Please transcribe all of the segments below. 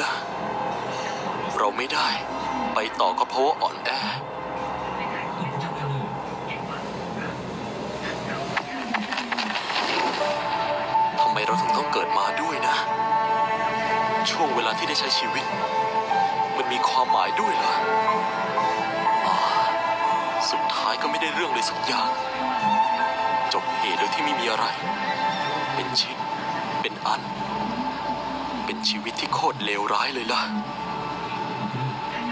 นะ เราไม่ได้ ไปต่อก็เพราะว่าอ่อนแอ ทำไมเราถึงต้องเกิดมาด้วยนะ ช่วงเวลาที่ได้ใช้ชีวิต มันมีความหมายด้วยเหรอสุดท้ายก็ไม่ได้เรื่องเลยสักอย่าง จบเหตุโดยที่ไม่มีอะไร เป็นชิ้นเป็นอัน ชีวิตที่โคตรเลวร้ายเลยล่ะ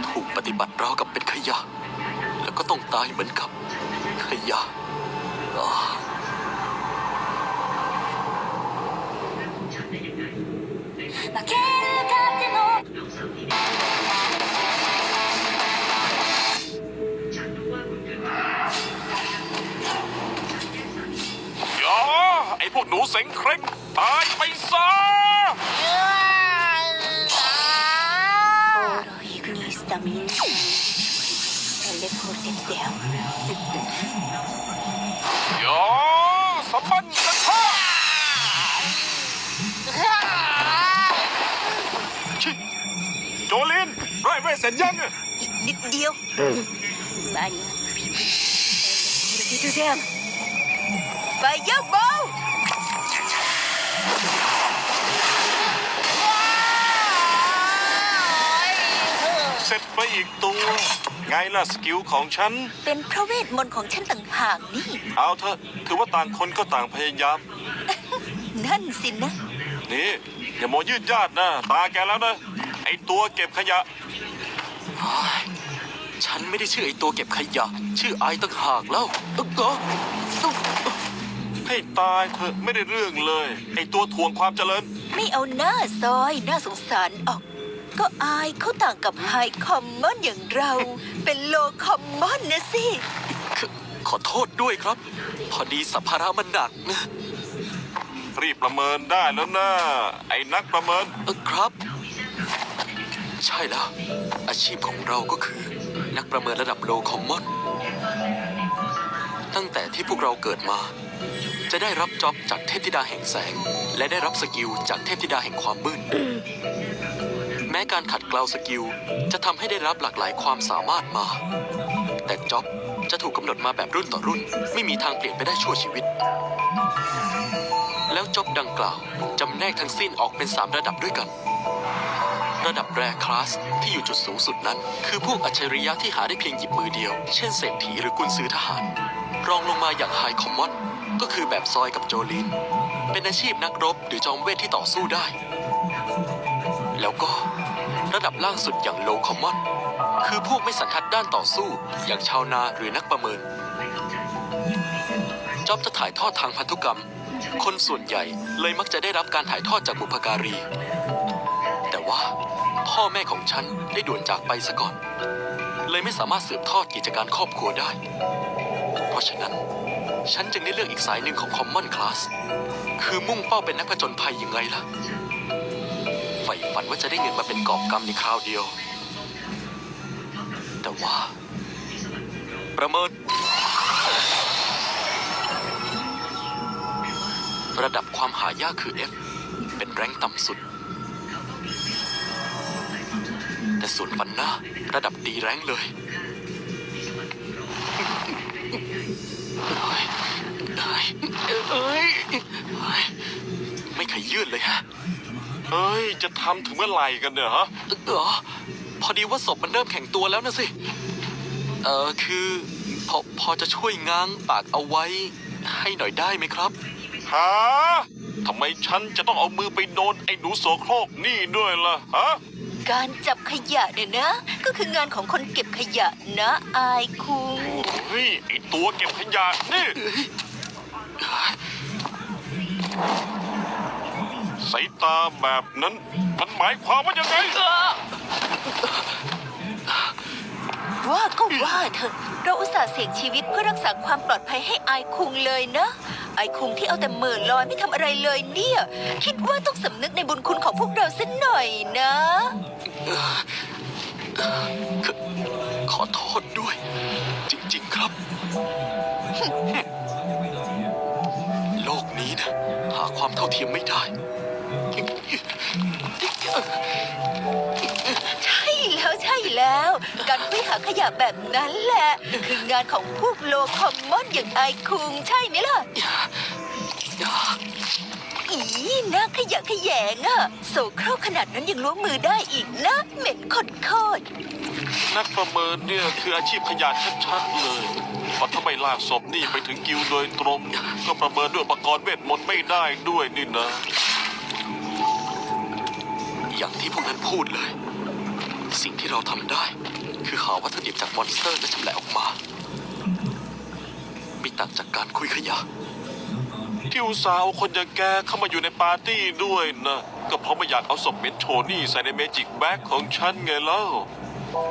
ถูกปฏิบัติราวกับเป็นขยะ แล้วก็ต้องตายเหมือนกับขยะ โจลินไร่เวทเสร็จยังเดียวบานนี้ดูดูแไปยอะเบาเสร็จไปอีกตัว ไงล่ะสกิลของฉัน เป็นพระเวทมนต์ของฉันต่างหากนี่ เอาเถอะถือว่าต่างคนก็ต่างพยายาม นั่นสินะ นี่ อย่าโมยืดยาดนะ ตาแกแล้วนะ ไอตัวเก็บขยะเฮ้ยฉันไม่ได้ชื่อไอตัวเก็บขยะ ชื่อไอต่างหากแล้วเออก็ให้ตายเถอะไม่ได้เรื่องเลย ไอตัวทวงความเจริญ ไม่เอาหน้าซอยน่าสงสารออก ก็อายเขาต่างกับไฮคอมมอนอย่างเรา เป็นโลคอมมอนนะสิขขอโทษด้วยครับ พอดีสัมภาระมันหนักนะรีบประเมินได้แล้วนะไอ้นักประเมิน เออครับ ใช่แล้ว อาชีพของเราก็คือ นักประเมินระดับโลคอมมอน ตั้งแต่ที่พวกเราเกิดมา จะได้รับจ็อบจากเทพธิดาแห่งแสง และได้รับสกิลจากเทพธิดาแห่งความมืด แม้การขัดเกลาสกิล จะทำให้ได้รับหลากหลายความสามารถมา แต่จ็อบจะถูกกำหนดมาแบบรุ่นต่อรุ่น ไม่มีทางเปลี่ยนไปได้ชั่วชีวิต แล้วจ็อบดังกล่าวจำแนกทั้งสิ้นออกเป็น 3 ระดับด้วยกัน ระดับแรคลาสที่อยู่จุดสูงสุดนั้น คือพวกอัจฉริยะที่หาได้เพียงหยิบมือเดียว เช่นเศรษฐีหรือกุนซือทหาร รองลงมาอย่างไฮคอมมอนก็คือแบบซอยกับโจลิน เป็นอาชีพนักรบหรือจอมเวทที่ต่อสู้ได้ แล้วก็ระดับล่างสุดอย่างโลคอมมอนคือพวกไม่สันทัดด้านต่อสู้ อย่างชาวนาหรือนักประเมินจอบจะถ่ายทอดทางพันธุกรรม คนส่วนใหญ่เลยมักจะได้รับการถ่ายทอดจากบุพการี ว่า พ่อแม่ของฉันได้ด่วนจากไปซะก่อน เลยไม่สามารถสืบทอดกิจการครอบครัวได้ เพราะฉะนั้น ฉันจึงได้เลือกอีกสายหนึ่งของ Common Class คือมุ่งเป้าเป็นนักผจญภัยยังไงล่ะใฝ่ฝันว่าจะได้เงินมาเป็นกอบกำในคราวเดียว แต่ว่า ประเมิน ระดับความหายากคือ F เป็นแรงต่ำสุด แต่ส่วนฟันหน้า ระดับดีแรงเลย เอ้ยเอ้ยเอ้ยเอ้ยไม่เคยยื่นเลยฮะ เฮ้ย จะทำถึงเมื่อไหร่กันเนี่ยฮะ เออพอดีว่าศพมันเริ่มแข็งตัวแล้วนะสิ เออคือพอพอจะช่วยง้างปากเอาไว้ ให้หน่อยได้ไหมครับ ฮะทำไมฉันจะต้องเอามือไปโดนไอ้หนูโสโครกนี่ด้วยล่ะ ฮะ การจับขยะเนี่ยนะ ก็คืองานของคนเก็บขยะนะอายคุงเฮ้ยไอ้ตัวเก็บขยะนี่สายตาแบบนั้น มันหมายความว่ายังไง ว่าก็ว่าเถอะเราอุตส่าห์เสี่ยงชีวิตเพื่อรักษาความปลอดภัยให้อายคุงเลยนะ อายคุงที่เอาแต่เหม่อลอยไม่ทำอะไรเลยเนี่ย คิดว่าต้องสำนึกในบุญคุณของพวกเราสักหน่อยนะ ขขอโทษด้วย จริงๆครับ โลกนี้นะ หาความเท่าเทียมไม่ได้ ใช่แล้วใช่แล้ว การไปหาขยะแบบนั้นแหละ คืองานของพวกโลคอมมอนอย่างไอคุงใช่ไหมล่ะ อีน่าขยะแขยงอะโสโครกขนาดนั้นยังล้วงมือได้อีกนะ เหม็นขดโคตรนักประเมินเนี่ยคืออาชีพขยะชัดๆเลยเพราะถ้าไม่ลากศพนี่ไปถึงกิวโดยตรง ก็ประเมินด้วยอุปกรณ์เวทมนต์ไม่ได้ด้วยนี่นะ อย่างที่พวกนั้นพูดเลย สิ่งที่เราทำได้ คือหาวัตถุดิบจากมอนสเตอร์และชำแหละออกมาไม่ต่างจากการคุยขยะ ที่อุตส่าห์เอาคนอย่างแกเข้ามาอยู่ในปาร์ตี้ด้วยนะก็เพราะไม่อยากเอาศพเหม็นโชนี่ใส่ในเมจิกแบ็กของฉันไงเล่า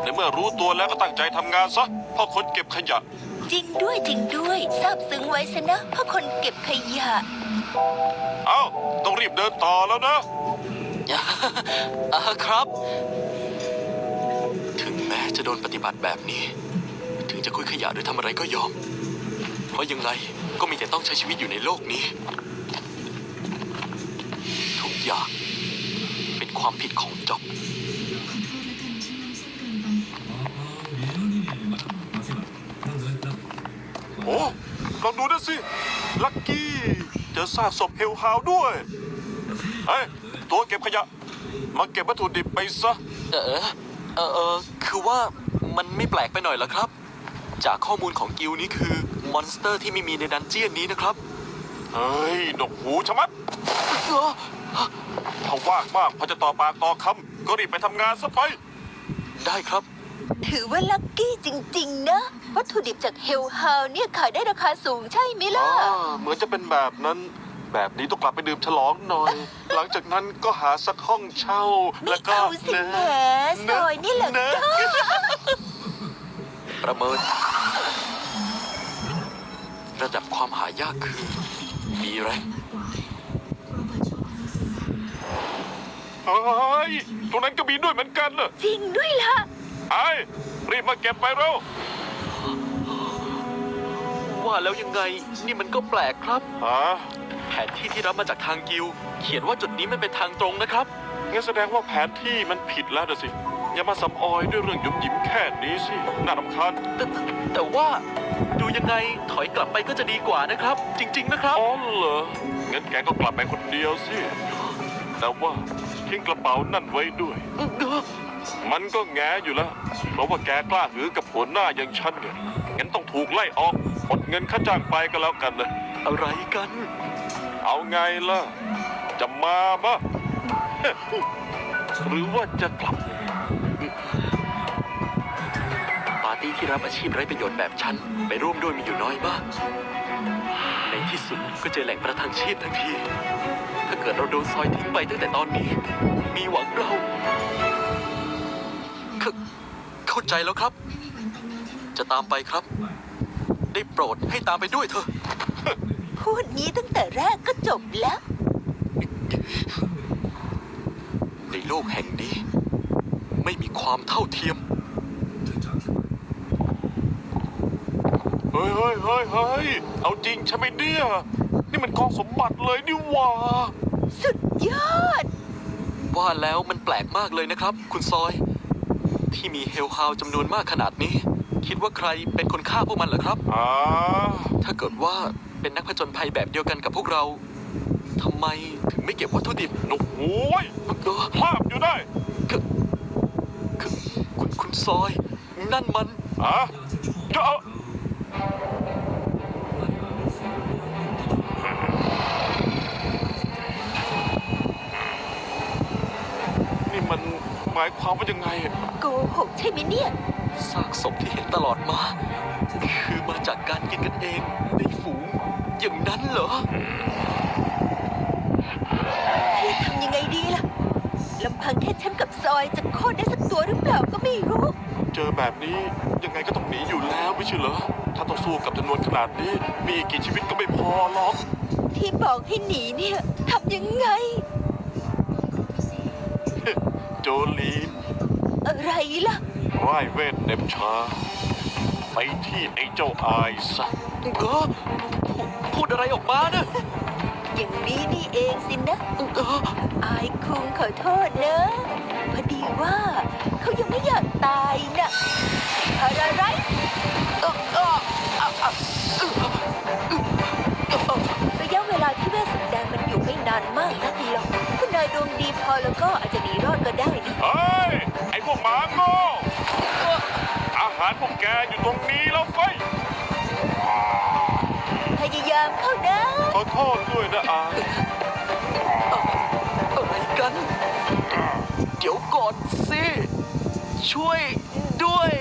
ในเมื่อรู้ตัวแล้วก็ตั้งใจทำงานซะเพ่อคนเก็บขยะ จริงด้วยจริงด้วยซาบซึ้งไว้ซะนะเพราะคนเก็บขยะ เอ้า ต้องรีบเดินต่อแล้วนะ อ่าครับ ถึงแม้จะโดนปฏิบัติแบบนี้ ถึงจะคุยขยะหรือทำอะไรก็ยอม เพราะยังไงก็มีแต่ต้องใช้ชีวิตอยู่ในโลกนี้ ทุกอย่างเป็นความผิดของจ็อบโอ้ลองดูนะสิ ลักกี้เจอซากศพเฮลฮาวด้วย เฮ้ย ตัวเก็บขยะ มาเก็บวัตถุดิบไปซะ เออเออเออคือว่ามันไม่แปลกไปหน่อยเหรอครับ จากข้อมูลของกิลนี้คือ มอนสเตอร์ที่ไม่มีในดันเจียนนี้นะครับ เฮ้ย ดกหูชะมัดเออถ้าว่างมากพอจะต่อปากต่อคำก็รีบไปทำงานซะไป ได้ครับ ถือว่าลัคกี้จริง ๆ นะ วัตถุดิบจากเฮลฮาวเนี่ยขายได้ราคาสูงใช่ไหมล่ะ อ่าเหมือนจะเป็นแบบนั้น แบบนี้ต้องกลับไปดื่มฉลองหน่อย หลังจากนั้นก็หาสักห้องเช่า ไม่แล้วก็เอาสิแหมซอยนี่แหละนะประเมิน ระดับความหายากคือ มีแรงเฮ้ยตรงนั้นก็มีด้วยเหมือนกันเหรอจริงด้วยล่ะ ไอ้รีบมาเก็บไปเร็ว ว่าแล้วยังไง นี่มันก็แปลกครับ ฮะแผนที่ที่รับมาจากทางกิลเขียนว่าจุดนี้มันเป็นทางตรงนะครับ งั้นแสดงว่าแผนที่มันผิดแล้วนะสิ อย่ามาสำออยด้วยเรื่องหยุมหยิมแค่นี้สิ น่ารำคาญ แต่แต่ว่าดูยังไงถอยกลับไปก็จะดีกว่านะครับ จริง ๆ นะครับ อ๋อเหรอ งั้นแกก็กลับไปคนเดียวสิ แต่ว่าทิ้งกระเป๋านั่นไว้ด้วย มันก็แงอยู่แล้ว เพราะว่าแกกล้าหือกับหัวหน้าอย่างฉันเนี่ยงั้นต้องถูกไล่ออกหมดเงินค่าจ้างไปก็แล้วกันนะ อะไรกัน เอาไงล่ะ จะมามะหรือว่าจะกลับ ตี้ที่รับอาชีพไร้ประโยชน์แบบฉัน ไปร่วมด้วยมีอยู่น้อยมาก ในที่สุดก็เจอแหล่งประทังชีพทันที ถ้าเกิดเราโดนซอยทิ้งไปตั้งแต่ตอนนี้ มีหวังเราเข้าเข้าใจแล้วครับ จะตามไปครับ ได้โปรดให้ตามไปด้วยเถอะ พูดงี้ตั้งแต่แรกก็จบแล้ว ในโลกแห่งนี้ ไม่มีความเท่าเทียม เฮ้ยเฮ้ยเฮ้ยเฮ้ยเอาจริงใช่ไหมเนี่ย นี่มันกองสมบัติเลยนี่หว่า สุดยอด ว่าแล้วมันแปลกมากเลยนะครับ คุณซอย ที่มีเฮลฮาวจำนวนมากขนาดนี้ คิดว่าใครเป็นคนฆ่าพวกมันเหรอครับ อ่า ถ้าเกิดว่าเป็นนักผจญภัยแบบเดียวกันกับพวกเราทำไมถึงไม่เก็บวัตถุดิบหนุกหูไว้ยเออภาพอยู่ได้คือคือคุณคุณซอย นั่นมัน อะจะเอา หมายความว่ายังไงโกหกใช่ไหมเนี่ย ซากศพที่เห็นตลอดมา คือมาจากการกินกันเองในฝูง อย่างนั้นเหรอพี่ทำยังไงดีล่ะลำพังแค่ฉันกับซอยจะโค่นได้สักตัวหรือเปล่าก็ไม่รู้ เจอแบบนี้ยังไงก็ต้องหนีอยู่แล้วไม่ใช่เหรอ ถ้าต้องสู้กับจำนวนขนาดนี้ มีอีกกี่ชีวิตก็ไม่พอหรอก ที่บอกให้หนีเนี่ยทำยังไง โจลีนอะไรล่ะร่ายเวทเน็บชา ไปที่ไอ้เจ้าอายซะเออพูดพูดอะไรออกมานะอย่างนี้นี่เองสินะเอออายคุงขอโทษนะพอดีว่าเขายังไม่อยากตายนะอะไรไรระยะเวลาที่เวสสันแดงมันอยู่ไม่นานมากนักหรอกคุณนายดวงดีพอแล้วก็อาจจะหนีรอดก็ได้นะเฮ้ย ไอ้พวกหมาโง่อาหารพวกแกอยู่ตรงนี้แล้วเฟ้ยพยายามเข้านะขอโทษด้วยนะอาอะไรกัน เดี๋ยวก่อนสิ ช่วยด้วย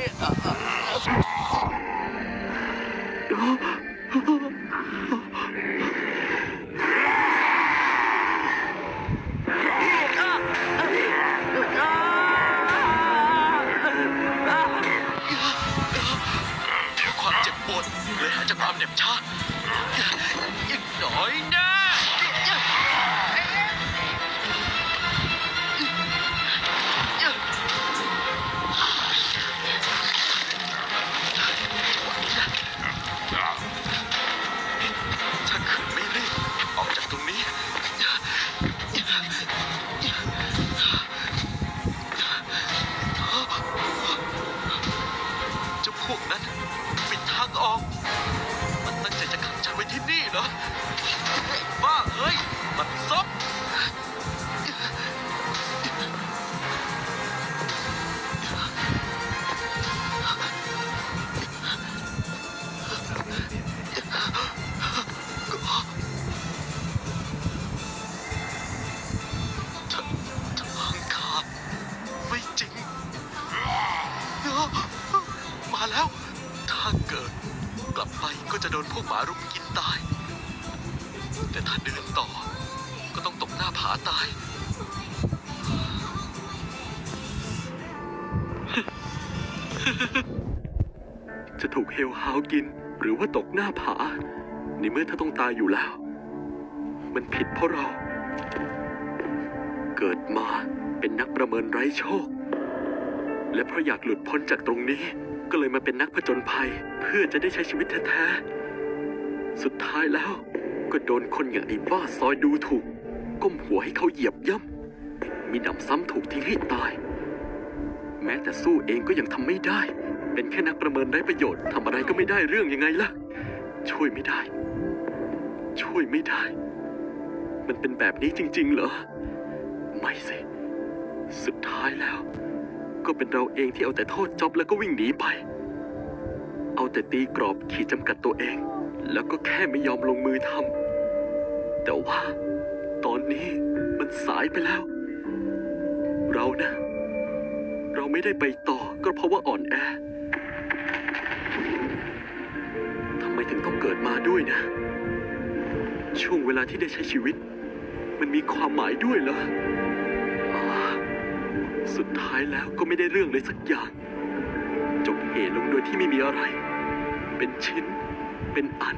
ผา ในเมื่อถ้าต้องตายอยู่แล้ว มันผิดเพราะเรา เกิดมาเป็นนักประเมินไร้โชค และเพราะอยากหลุดพ้นจากตรงนี้ ก็เลยมาเป็นนักผจญภัย เพื่อจะได้ใช้ชีวิตแท้ๆ สุดท้ายแล้ว ก็โดนคนอย่างไอ้บ้าซอยดูถูก ก้มหัวให้เขาเหยียบย่ำมีหนำซ้ำถูกทิ้งให้ตาย แม้แต่สู้เองก็ยังทำไม่ได้ เป็นแค่นักประเมินไร้ประโยชน์ทำอะไรก็ไม่ได้เรื่องยังไงล่ะ ช่วยไม่ได้ ช่วยไม่ได้ มันเป็นแบบนี้จริง ๆ เหรอ ไม่สิ สุดท้ายแล้ว ก็เป็นเราเองที่เอาแต่โทษจ็อบแล้วก็วิ่งหนีไป เอาแต่ตีกรอบขีดจำกัดตัวเอง แล้วก็แค่ไม่ยอมลงมือทำแต่ว่า ตอนนี้มันสายไปแล้ว เรานะ เราไม่ได้ไปต่อก็เพราะว่าอ่อนแอ ถึงต้องเกิดมาด้วยนะ ช่วงเวลาที่ได้ใช้ชีวิต มันมีความหมายด้วยเหรออ๋อสุดท้ายแล้วก็ไม่ได้เรื่องเลยสักอย่าง จบเหตุลงโดยที่ไม่มีอะไร เป็นชิ้น เป็นอัน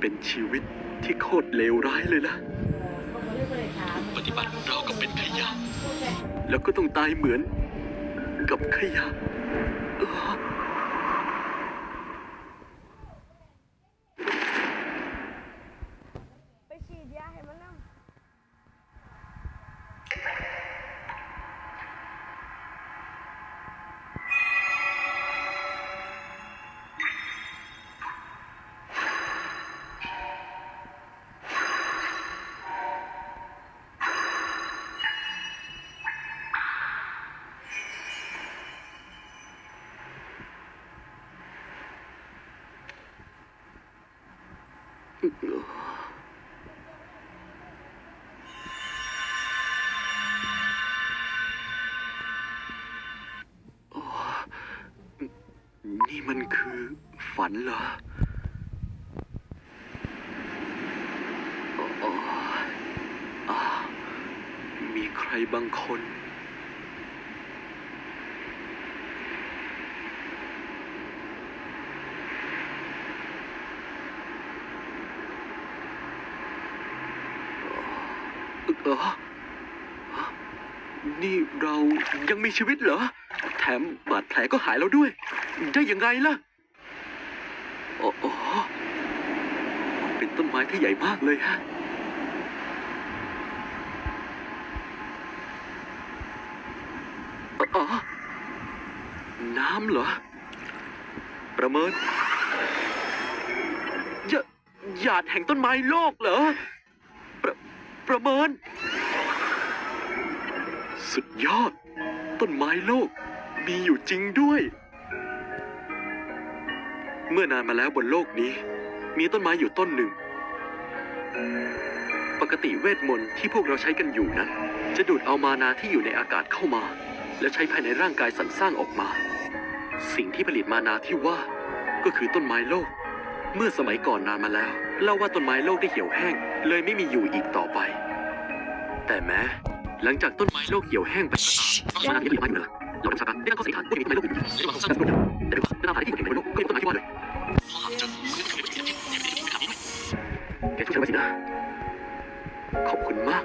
เป็นชีวิตที่โคตรเลวร้ายเลยล่ะ ปฏิบัติเราก็เป็นขยะ แล้วก็ต้องตายเหมือนกับขยะ นี่มันคือฝันเหรออ๋ออ๋อมีใครบางคน เอนี่เรายังมีชีวิตเหรอ แถมบาดแผลก็หายแล้วด้วย ได้ยังไงล่ะอ๋ออ๋อเป็นต้นไม้ที่ใหญ่มากเลยฮะ อ๋อ น้ำเหรอ ประเมินหยหยาดแห่งต้นไม้โลกเหรอ ประ ประเมิน สุดยอด ต้นไม้โลก มีอยู่จริงด้วย เมื่อนานมาแล้วบนโลกนี้ มีต้นไม้อยู่ต้นหนึ่ง ปกติเวทมนต์ที่พวกเราใช้กันอยู่นั้น จะดูดเอามานาที่อยู่ในอากาศเข้ามา และใช้ภายในร่างกายสรรสร้างออกมา สิ่งที่ผลิตมานาที่ว่า ก็คือต้นไม้โลก เมื่อสมัยก่อนนานมาแล้ว เล่าว่าต้นไม้โลกได้เหี่ยวแห้ง เลยไม่มีอยู่อีกต่อไป แต่แม้ หลังจากต้นไม้โลกเหี่ยวแห้งไปก็ตามมานาที่ผลิตมาอยู่เลยเราต้องชาการได้ตั้งข้อสันนิษฐานว่ามีต้นไม้โลกอยู่ในความสร้างสมดุลแต่ดูว่าเวลาหาที่อยู่ในโลกก็มีต้นไม้ที่ว่าเลยแกช่วยฉันไว้สินะขอบคุณมาก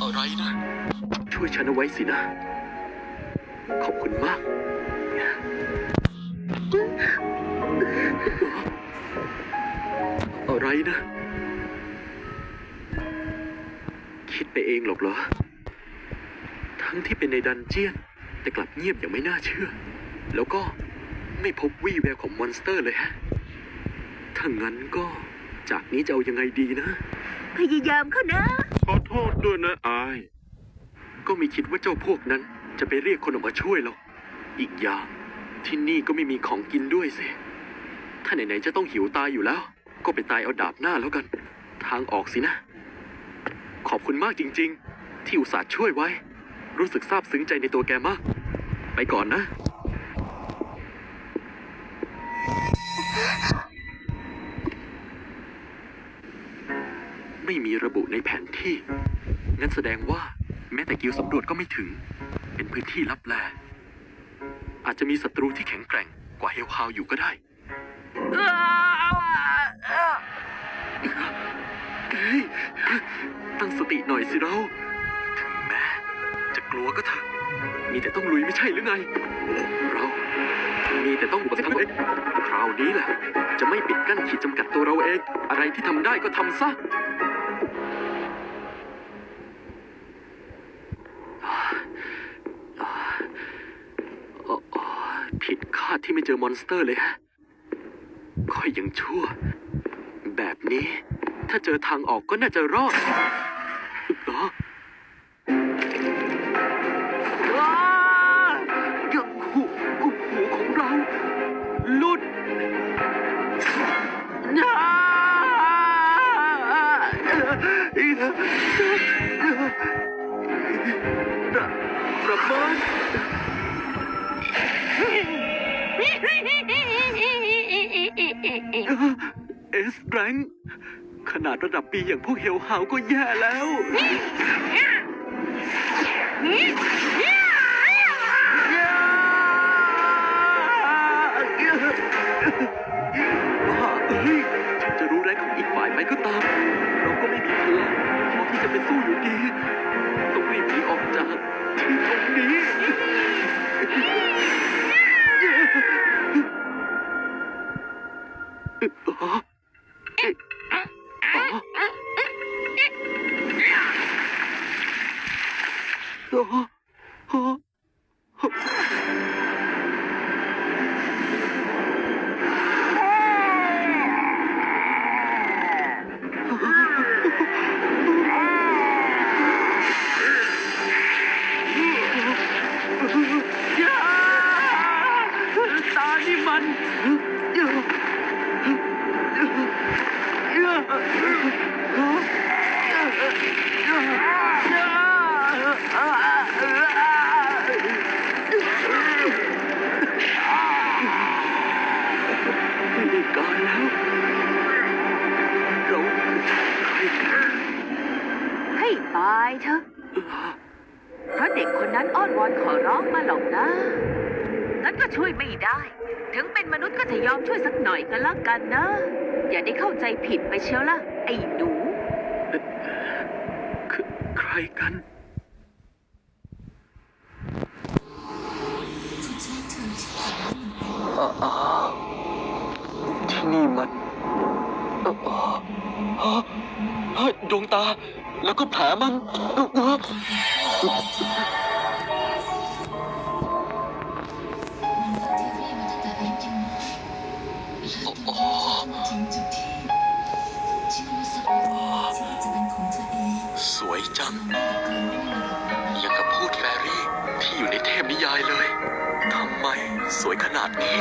อะไรนะ ช่วยฉันเอาไว้สินะ ขอบคุณมาก อะไรนะ คิดไปเองหรอกเหรอ ทั้งที่เป็นในดันเจียน แต่กลับเงียบอย่างไม่น่าเชื่อ แล้วก็ไม่พบวี่แววของมอนสเตอร์เลยฮะ ถ้างั้นก็จากนี้จะเอายังไงดีนะ พยายามเขานะ ขอโทษด้วยนะอาย ก็ไม่คิดว่าเจ้าพวกนั้นจะไปเรียกคนออกมาช่วยหรอก อีกอย่าง ที่นี่ก็ไม่มีของกินด้วยสิ ถ้าไหนๆจะต้องหิวตายอยู่แล้ว ก็ไปตายเอาดาบหน้าแล้วกัน ทางออกสินะ ขอบคุณมากจริง ๆ ที่อุตส่าห์ช่วยไว้ รู้สึกซาบซึ้งใจในตัวแกมาก ไปก่อนนะ ไม่มีระบุในแผนที่ งั้นแสดงว่า แม้แต่กิวสำรวจก็ไม่ถึง เป็นพื้นที่ลับแล อาจจะมีศัตรูที่แข็งแกร่งกว่าเฮลฮาวอยู่ก็ได้ เฮ้ย ตั้งสติหน่อยสิเราถึงแม้จะกลัวก็เถอะมีแต่ต้องลุยไม่ใช่หรือไง เรา มีแต่ต้องอุปสรรคตัวเองคราวนี้แหละ จะไม่ปิดกั้นขีดจำกัดตัวเราเอง อะไรที่ทำได้ก็ทำซะ โอ้โอ้ผิดคาดที่ไม่เจอมอนสเตอร์เลยฮะค่อยยังชั่ว แบบนี้ ถ้าเจอทางออกก็น่าจะรอดเหรอว้ายังหูหูของเราหลุดน้าระระเบิด เอสแรงขนาดระดับปีอย่างพวกเฮลฮาวก็แย่แล้ว บ้าเอ้ยจะรู้แรงของอีกฝ่ายไหมก็ตาม เราก็ไม่มีพลังพอที่จะไปสู้อยู่ดี ต้องรีบหนีออกจากที่ตรงนี้ อ๋ ก็แล้วกันนะ อย่าได้เข้าใจผิดไปเชียวล่ะไอ้หนู คือใครกัน ที่นี่มันเอ่อเอ่อเฮ้ยดวงตา แล้วก็แผลมัน สวยขนาดนี้